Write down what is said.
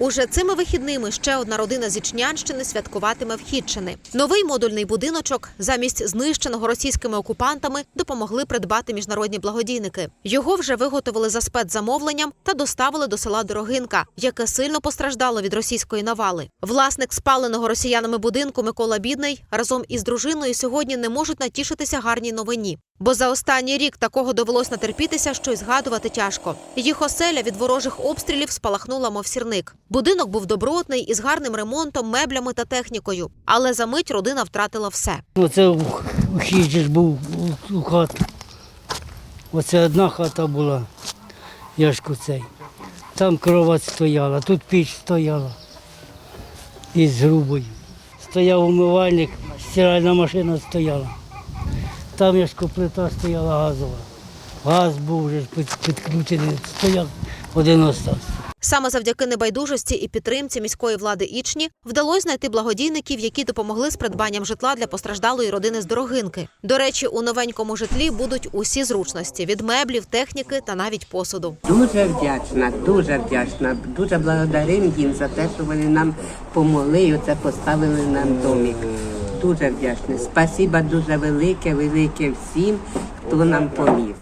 Уже цими вихідними ще одна родина з Ічнянщини святкуватиме в Хітчини. Новий модульний будиночок замість знищеного російськими окупантами допомогли придбати міжнародні благодійники. Його вже виготовили за спецзамовленням та доставили до села Дорогинка, яке сильно постраждало від російської навали. Власник спаленого росіянами будинку Микола Бідний разом із дружиною сьогодні не можуть натішитися гарній новині. Бо за останній рік такого довелось натерпітися, що й згадувати тяжко. Їх оселя від ворожих обстрілів спалахнула, мов сірник. Будинок був добротний із гарним ремонтом, меблями та технікою. Але за мить родина втратила все. Оце ж був у, хату. Оце одна хата була, яшку цей. Там кровать стояла, тут піч стояла із грубою. Стояв умивальник, стиральна машина стояла. Там яшко плита стояла газова. Газ був вже підключений, стояв один остався. Саме завдяки небайдужості і підтримці міської влади Ічні вдалося знайти благодійників, які допомогли з придбанням житла для постраждалої родини з дорогинки. До речі, у новенькому житлі будуть усі зручності від меблів, техніки та навіть посуду. Дуже вдячна, дуже вдячна. Дуже благодарим їм за те, що вони нам помогли і оце поставили нам домик. Дуже вдячна. Спасіба дуже велике, велике всім, хто нам поміг.